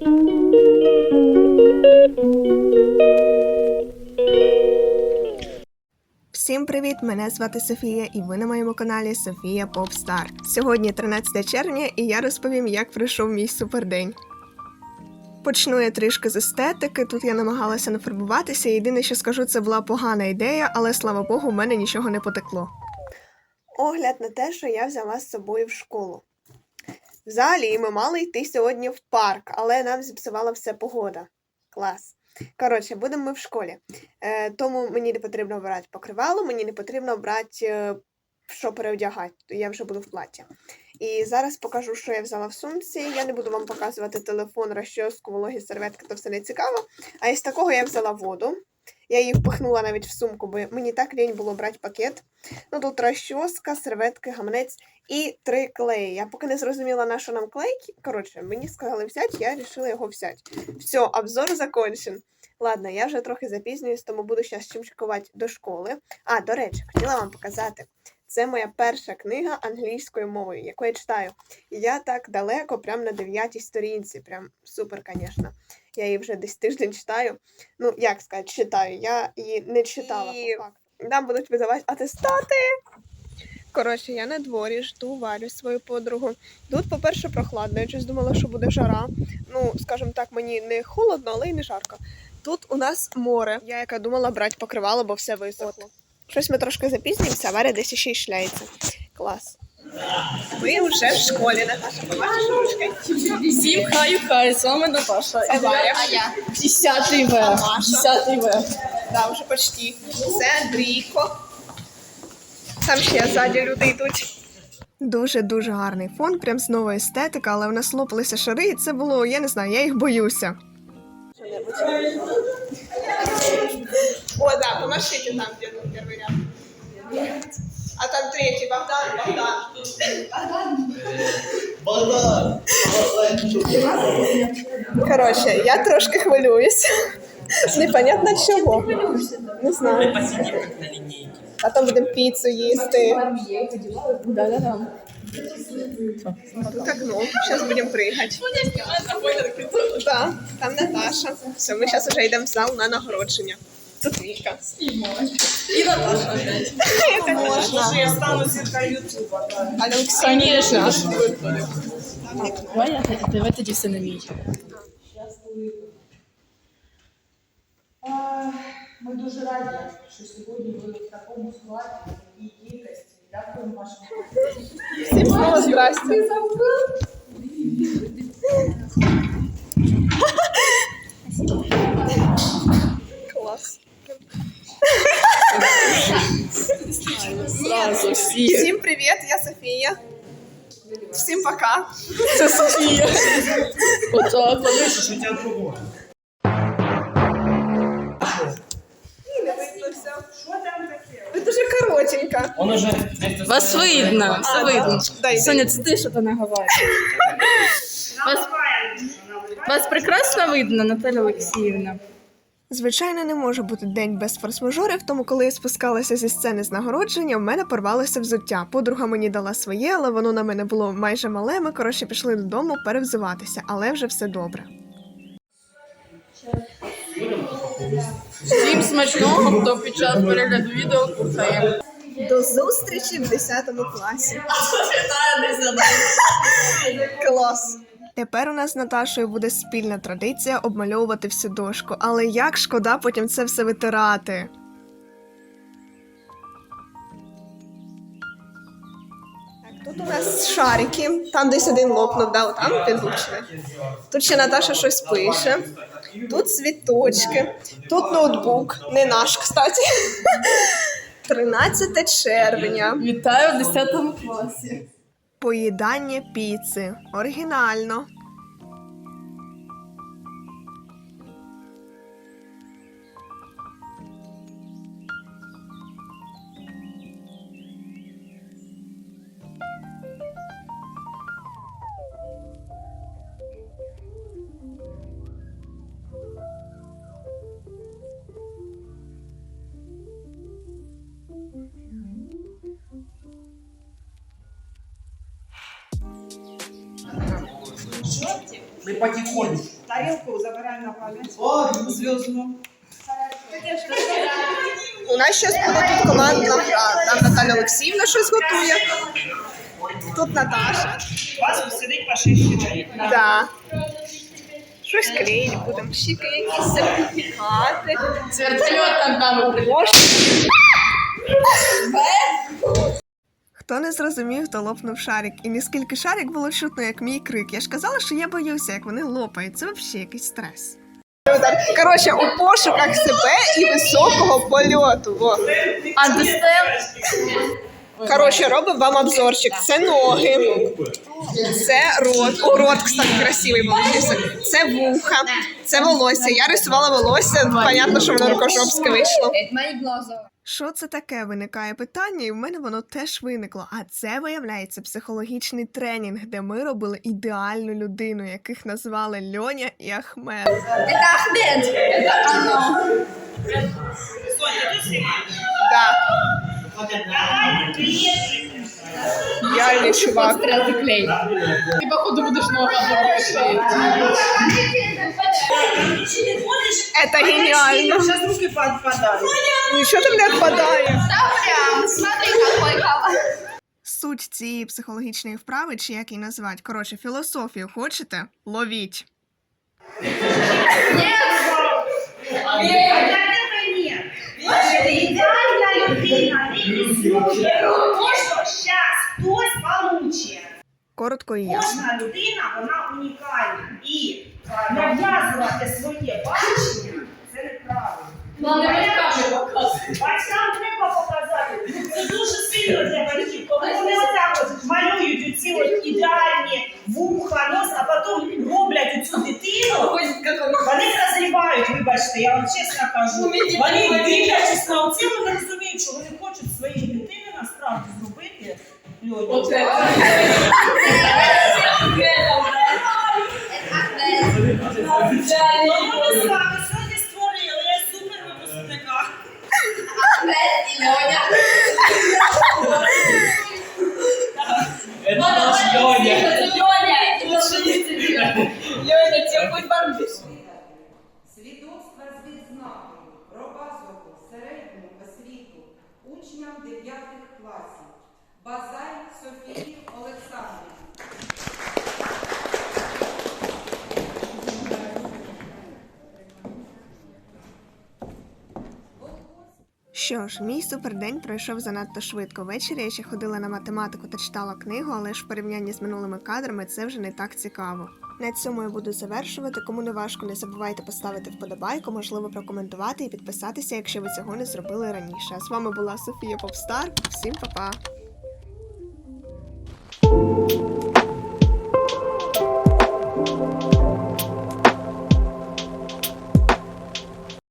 Всім привіт! Мене звати Софія, і ви на моєму каналі Софія Попстар. Сьогодні 13 червня, і я розповім, як пройшов мій супердень. Почну я трішки з естетики. Тут я намагалася нафарбуватися. Єдине, що скажу, це була погана ідея, але слава Богу, в мене нічого не потекло. Огляд на те, що я взяла з собою в школу. Взагалі, ми мали йти сьогодні в парк, але нам зіпсувала все погода. Клас. Коротше, будемо ми в школі. Е, тому мені не потрібно брати покривало, мені не потрібно брати, е, що переодягати. Я вже буду в платі. І зараз покажу, що я взяла в сумці. Я не буду вам показувати телефон, розчоску, вологі серветки, то все не цікаво. А із такого я взяла воду. Я її впихнула навіть в сумку, бо мені так лінь було брати пакет. Ну тут розчоска, серветки, гаманець і три клеї. Я поки не зрозуміла, на що нам клей. Коротше, мені сказали взяти, я вирішила його взяти. Все, обзор закончен. Ладно, я вже трохи запізнююсь, тому буду зараз чимчикувати до школи. А, до речі, хотіла вам показати. Це моя перша книга англійською мовою, яку я читаю. І я так далеко, прям на дев'ятій сторінці. Прям супер, звісно. Я її вже десь тиждень читаю. Ну, як сказати, читаю. Я її не читала. І- по факту. Нам будуть видавати атестати. Коротше, я на дворі жду Валю, свою подругу. Тут, по-перше, прохладно. Я щось думала, що буде жара. Ну, скажімо так, мені не холодно, але й не жарко. Тут у нас море. Я яка думала брати покривало, бо все висохло. Щось ми трошки запізнюємося, а Варя десь ще й шляється. Клас. Ми вже в школі, Наташа, побачиш ручки? Всім хаю хай, з вами Наташа. Це Варя. 10 В. Маша. 10 В. Да, вже почти. Це Андрійко. Там ще ззаді люди йдуть. Дуже дуже гарний фон, прям знову естетика, але в нас лопалися шари, і це було, я не знаю, я їх боюся. Да, там, где ну, первый ряд. А там третий, Богдан, Богдан. Коротше, я трошки хвилююсь. Непонятно чого. Не знаю. А там будемо піцу їсти. Да-да-да. Тут окно. Зараз будемо пригати. Да, там Наташа. Все, ми зараз вже йдемо в зал на нагородження. Тут Віка. І Наташа опять. Як можна? Я стану зіркою Ютуба. Алексій. Конечно. Давай я тебе тоді все не мій. Ми дуже раді, що сьогодні ви в такому складі і кількості. Дякуємо вашому. Всім знову здрасте. Клас. Сразу всі. Всім привіт, я Софія. Всім пока. Це Софія. Отак. Не таке? Ви дуже коротенька. Он уже Вас видно, все видно. Дай, Соня, це ти що то наговориш? Вас, вас прекрасно видно, Наталя Олексіївна. Звичайно, не може бути день без форс-мажорів, тому коли я спускалася зі сцени з нагородження, в мене порвалося взуття. Подруга мені дала своє, але воно на мене було майже мале. Ми коротше пішли додому перевзуватися, але вже все добре. Всім смачного, хто під час перегляду відео куртає. До зустрічі в 10 класі. Клас. Тепер у нас з Наташою буде спільна традиція обмальовувати всю дошку, але як шкода потім це все витирати. Так, тут у нас шарики, там десь один лопнув, да, там підлучний. Тут ще Наташа щось пише. Тут цвіточки, тут ноутбук, не наш, кстати. 13 червня. Вітаю в 10 класі. Поїдання піци. Оригінально. Жовтів. Ми потихонечку. Тарілку забираємо на пам'ять. О, зв'язну. У нас щось буде тут командна. Там Наталя Олексіївна щось готує. Тут Наташа. У вас сидить пашистка. Да. Щось клеїть будемо. Щіки якісь сертифікати. З вертольотом там. Може. Хто не зрозумів, то лопнув шарик. І наскільки шарик було чутно, як мій крик. Я ж казала, що я боюся, як вони лопають. Це взагалі якийсь стрес. Коротше, у пошуках себе і високого польоту. Во. Understand? Коротше, робимо вам обзорчик. Це ноги, це рот. О, рот, кстати, красивий получився. Це вуха, це волосся. Я рисувала волосся. Понятно, що воно рукожопське вийшло. Що це таке? Виникає питання, і в мене воно теж виникло. А це виявляється психологічний тренінг, де ми робили ідеальну людину, яких назвали Льоня і Ахмед. Це Ахмед. Это оно. Соня, ти знімаєш? Да, Давай, ідеальний чувак. Ты, походу, нового клеить. Не? Это геніально. Зараз руки подпадають. Нічого там не відпадає. Смотри, какой. Суть цієї психологічної вправи, чи як її назвати, коротше, філософію хочете? Ловіть. Не. Коротко і ясно. Кожна людина, вона унікальна. І е, своє бачення це неправильно. Батькам треба показати. Це дуже сильно для батьків. Коли вони отак от малюють оці от ідеальні вуха, нос, а потім роблять цю дитину. Вони розривають, вибачте, я вам чесно кажу. Вони дивлячись на оце, вони розуміють, що вони хочуть своїй дитині насправді зробити. Льоня. Ну, Що ж, мій супердень пройшов занадто швидко. Ввечері я ще ходила на математику та читала книгу, але ж в порівнянні з минулими кадрами це вже не так цікаво. На цьому я буду завершувати. Кому не важко, не забувайте поставити вподобайку, можливо, прокоментувати і підписатися, якщо ви цього не зробили раніше. З вами була Софія Попстар. Всім па-па!